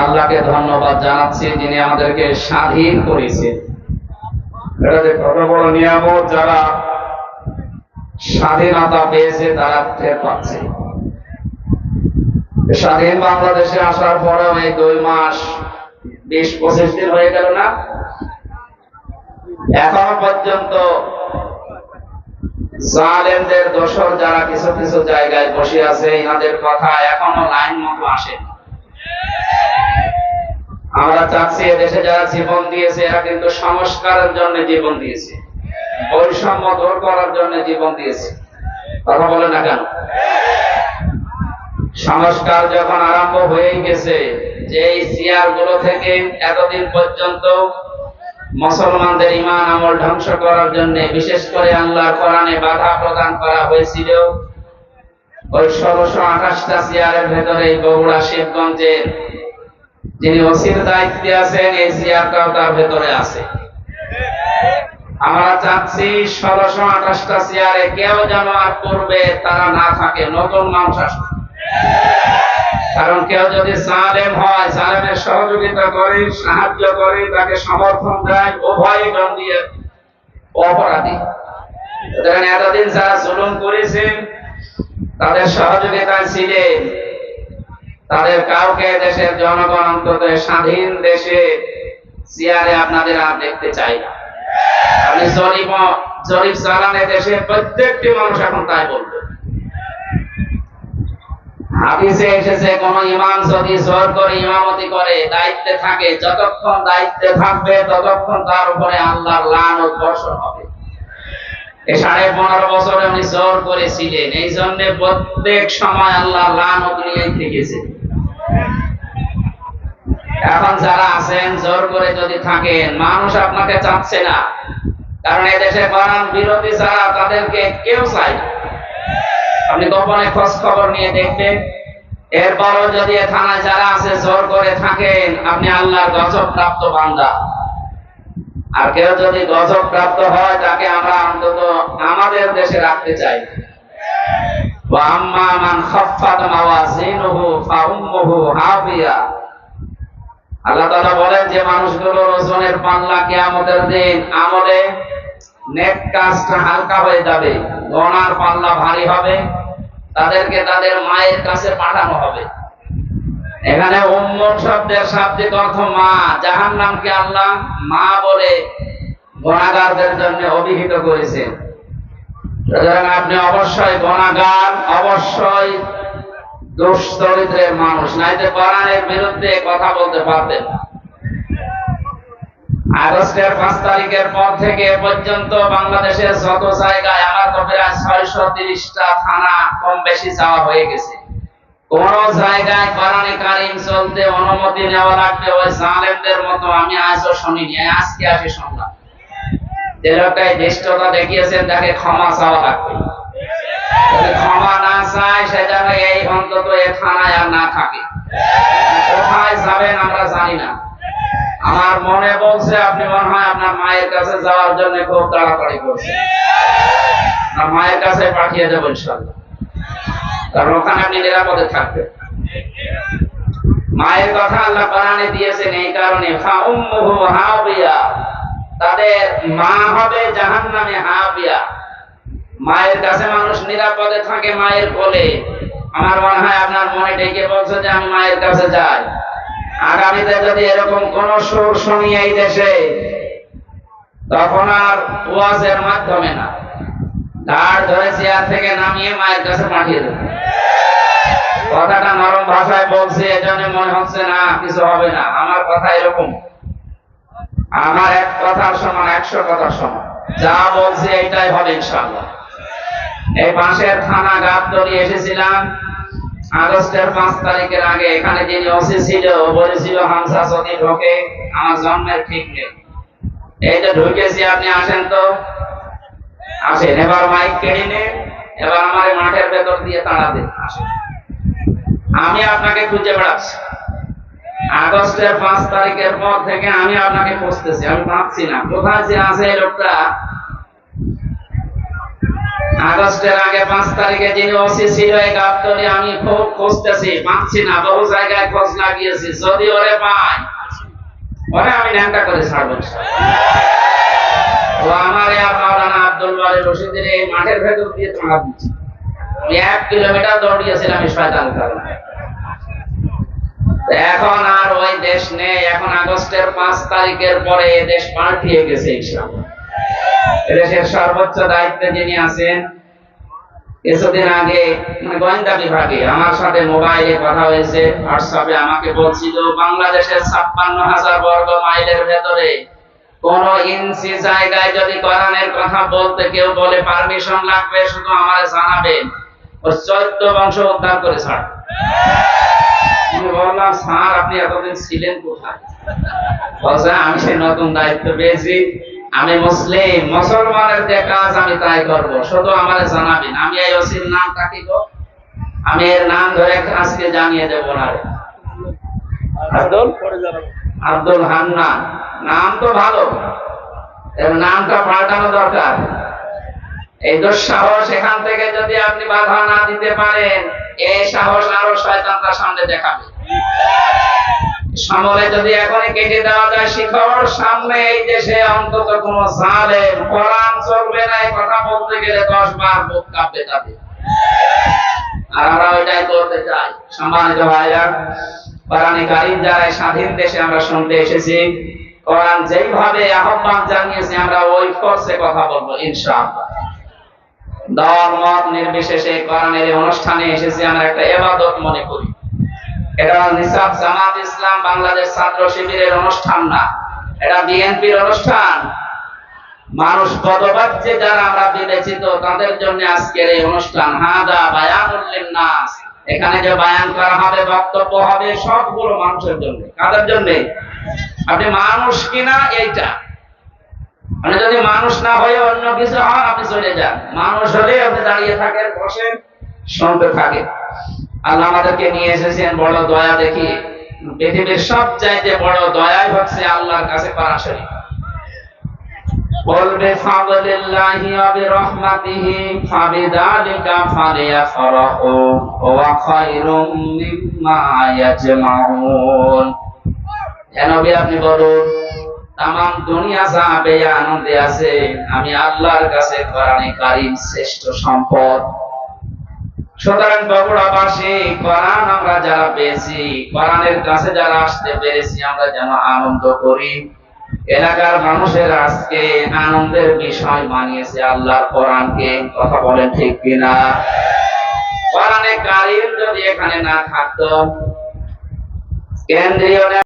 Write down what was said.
আল্লাহকে ধন্যবাদ জানাচ্ছি, যিনি আমাদেরকে স্বাধীন করেছে। এটা যে কত বড় নিয়ামত, যারা স্বাধীনতা পেয়েছে, তারা টের পাচ্ছে। স্বাধীন বাংলাদেশে আসার পরেও এই দুই মাস, বিশ, পঁচিশ দিন হয়ে গেল না? এখনও পর্যন্ত জালেমদের দোসর যারা কিছু কিছু জায়গায় বসে আছে এনাদের কথা এখনও লাইন মতো আসে। আমরা চাচ্ছি দেশে যারা জীবন দিয়েছে, এরা কিন্তু সংস্কারের জন্য জীবন দিয়েছে। বৈষম্য দূর করার জন্য জীবন দিয়েছে। কথা বলে না কেন? সংস্কার যখন আরম্ভ হয়ে গেছে যে চেয়ারগুলো থেকে এতদিন পর্যন্ত মুসলমানদের ইমান আমল ধ্বংস করার জন্য বিশেষ করে আল্লাহর কোরআনে বাধা প্রদান করা হয়েছিল ওই ষোলোশো আঠাশটা চেয়ারের ভেতরে বগুড়া, শিবগঞ্জের যিনি ওসির দায়িত্বে আছেন, এই চেয়ারটাও তার ভেতরে আছে। আমরা চাচ্ছি ষোলোশো আঠাশটা চেয়ারে কেউ যেন আর করবে, তারা না থাকে, নতুন মানুষ আসবে কারণ কেউ যদি সালেম হয় সালেমের সহযোগিতা করে, সাহায্য করে, তাকে সমর্থন দেয় উভয় দিয়ে অপরাধী। এতদিন যারা জুলুম করেছেন তাদের সহযোগিতায় ছিলেন। তাদের কাউকে দেশের জনগণ অন্তত স্বাধীন দেশে চেয়ারে আপনাদের আর দেখতে চাই আপনি জরিপ জরিপ চালানে দেশের প্রত্যেকটি মানুষ এখন তাই বলবে। হাদিসে এসেছে, কোন ইমাম যদি জোর করে ইমামতি করে, দায়িত্বে থাকে, যতক্ষণ দায়িত্বে থাকবে, ততক্ষণ তার উপরে আল্লাহর বর্ষণ হবে। এই সাড়ে পনেরো বছরে উনি জোর করেছিলেন, এই জন্য প্রত্যেক সময় আল্লাহ লানত নিয়ে থেকেছে এখন যারা আছেন জোর করে যদি থাকেন মানুষ আপনাকে চাচ্ছে না কারণ এদেশে বানান বিরোধী ছাড়া তাদেরকে কেউ চায় না আপনি গোপনে খোঁজ খবর নিয়ে দেখবেন এরপরও যদি এ থানায় যারা আছে জোর করে থাকেন আপনি আল্লাহর গজব প্রাপ্ত বান্দা আর কেউ যদি গজব প্রাপ্ত হয় তাকে আমরা অন্তত আমাদের দেশে রাখতে চাই وأما من خفت موازينه فأمه هاوية আল্লাহ তাআলা বলেন যে মানুষগুলোর ওজনের পাল্লা কিয়ামতের দিন আমলে নেক কাজটা হালকা হয়ে যাবে, গনার পাল্লা ভারী হবে, তাদেরকে তাদের মায়ের কাছে পাঠানো হবে। এখানে উম্মত শব্দের শাব্দিক অর্থ মা জাহান নামকে আল্লাহ মা বলে গণাগারদের জন্য অভিহিত করেছেন। সুতরাং আপনি অবশ্যই গণাগার অবশ্যই মানুষ। নাইতে বিরুদ্ধে কথা বলতে পারতেন আগস্টের পাঁচ তারিখের পর থেকে পর্যন্ত বাংলাদেশের যত জায়গায় আমার তো প্রায় তিরিশটা থানা কম বেশি যাওয়া হয়ে গেছে। কোন জায়গায় কারিম চলতে অনুমতি নেওয়া লাগবে ওই জালেমদের মতো আমি আজও শুনিনি আজকে আসি শুনলাম। যে লোকটাই দেখিয়েছেন, তাকে ক্ষমা চাওয়া লাগবে। ক্ষমা চায় সে যেন এই অন্তত এ থানায় আর না থাকে। কোথায় যাবেন আমরা জানি না। আমার মনে বলছে, আপনি মনে হয় আপনার মায়ের কাছে যাওয়ার জন্য খুব তাড়াতাড়ি করছেন। না মায়ের কাছে পাঠিয়ে দেবো ইনশাল্লাহ কারণ ওখানে আপনি নিরাপদে থাকবেন। মায়ের কথা আল্লাহ কোরআনে দিয়েছেন এই কারণে ফাউম্মুহু হাবিয়া। তাদের মা হবে জাহান্নামে হাবিয়া। মায়ের কাছে মানুষ নিরাপদে থাকে মায়ের কোলে। আমার মনে হয় আপনার মনে ডেকে বলছে যে আমি মায়ের কাছে যাই। আগামীতে যদি এরকম কোন সুর শুনি এই দেশে, তখন আর ওয়াজের মাধ্যমে না। ঘাড় ধরে চেয়ার থেকে নামিয়ে মায়ের কাছে পাঠিয়ে দেবে। কথাটা নরম ভাষায় বলছি, এজন্য মনে হচ্ছে না, কিছু হবে না। আমার কথা এরকম। আমার এক কথার সমান, একশো কথার সমান। যা বলছে এইটাই হবে ইনশাল্লাহ এই পাশের থানা গাবতলি এসেছিলাম। আগস্টের পাঁচ তারিখের আগে এখানে যিনি ওসি ছিল বলেছিল হামসা যদি ঢোকে, আমার জন্মের ঠিক নেই। এই যে ঢুকেছি, আপনি আসেন তো। আসেন, এবার মাইক কেড়ে নে এবার আমার মাঠের ভেতর দিয়ে তাড়াতে আসেন। আমি আপনাকে খুঁজে বেড়াচ্ছি। আগস্টের পাঁচ তারিখের পর থেকে আমি আপনাকে খুঁজতেছি, আমি পাচ্ছি না কোথায় যে আছে লোকটা? আগস্টের আগে পাঁচ তারিখে যিনি ওসি ছিল, এই গাবতলি আমি খুব খুঁজতেছি। পাচ্ছি না, বহু জায়গায় খোঁজ লাগিয়েছি। যদি ওরে পাই, ওরে আমি ন্যাংটা করে ছাড়বো ও আমার মাওলানা আব্দুল রশিদের এই মাঠের ভেতর দিয়ে দিচ্ছে। আমি এক কিলোমিটার দৌড়িয়েছিলাম শয়তান কারণে এখন আর ওই দেশ নেই। এখন আগস্টের পাঁচ তারিখের পরে দেশ পাল্টিয়ে গেছে ইসলাম দেশের সর্বোচ্চ দায়িত্বে যিনি আছেন, কিছুদিন আগে মানে গোয়েন্দা বিভাগে আমার সাথে মোবাইলে কথা হয়েছে হোয়াটসঅ্যাপে আমাকে বলছিল, বাংলাদেশের ছাপ্পান্ন হাজার বর্গ মাইলের ভেতরে কোন ইঞ্চি জায়গায় যদি কোরআনের কথা বলতে কেউ বলে পারমিশন লাগবে, শুধু আমারে জানাবেন ও চৈত্য বংশ উদ্ধার করে ছাড় আমি বললাম, স্যার, আপনি এতদিন ছিলেন কোথায়? আমি সেই নতুন দায়িত্ব পেয়েছি। আমি মুসলিম মুসলমানের যে কাজ আমি তাই করব শুধু আমারে জানাবেন। আমি এই ওসির নামটা কি গো? আমি এর নাম ধরে আজকে জানিয়ে দেব না আব্দুল? আব্দুল হান্নান নাম তো ভালো। এর নামটা পাল্টানো দরকার। এই দুঃসাহস এখান থেকে যদি আপনি বাধা না দিতে পারেন এই সাহস আরও শয়তানরা সামনে দেখাবে। সমলে যদি এখনই কেটে দেওয়া যায়, শিখর, সামনে এই দেশে অন্তত কোন জালেম কোরআন চলবে না কথা বলতে গেলে দশ বার বুক কাঁপতে কাঁপে আর আমরা ওইটাই করতে চাই। সম্মানিত ভাইরা, কোরআনে কারিম যারা স্বাধীন দেশে আমরা শুনতে এসেছি, কোরআন যেইভাবে আহ্বান জানিয়েছে, আমরা ওই ফোর্সে কথা বলব দল, মত নির্বিশেষে কোরআনের অনুষ্ঠানে এসেছি, আমরা একটা এবাদত মনে করি। এটা নিসাব জামাত ইসলাম বাংলাদেশ ছাত্র শিবিরের অনুষ্ঠান না, এটা বিএনপির অনুষ্ঠান। মানুষ যারা আমরা বিবেচিত, তাদের জন্য আজকের এই অনুষ্ঠান। হাদা এখানে যে বায়ান করা হবে, বক্তব্য হবে সবগুলো মানুষের জন্য। কাদের জন্য? আপনি মানুষ কিনা এইটা? মানে যদি মানুষ না হয়ে অন্য কিছু হন, আপনি চলে যান। মানুষ হলে আপনি দাঁড়িয়ে থাকেন, বসেন, শুনতে থাকেন। আল্লাহ আমাদেরকে নিয়ে এসেছেন, বড় দয়া দেখি। পৃথিবীর সব চাইতে বড় দয়াই হচ্ছে আল্লাহর কাছে পারাশরি বলবে, ফাদলিল্লাহি ওয়া বিরহমাতিহি, ফাবিদালিকা ফালিয়াফরাহু ওয়া খায়রুম মিম্মা ইয়াজমাউন। হে নবী আপনি বলুন তাম দুনিয়া সাহাবে আনন্দে আছে। আমি আল্লাহর কাছে কোরআনে কারীম শ্রেষ্ঠ সম্পদ। সুতরাং বগুড়াবাসী কোরআন আমরা যারা পেয়েছি, কোরআনের কাছে যারা আসতে পেরেছি, আমরা যেন আনন্দ করি। এলাকার মানুষের আজকে আনন্দের বিষয় মানিয়েছে আল্লাহর কোরআনকে। কথা বলেন ঠিক কিনা? কোরআনে কারিম যদি এখানে না থাকতো, কেন্দ্রীয়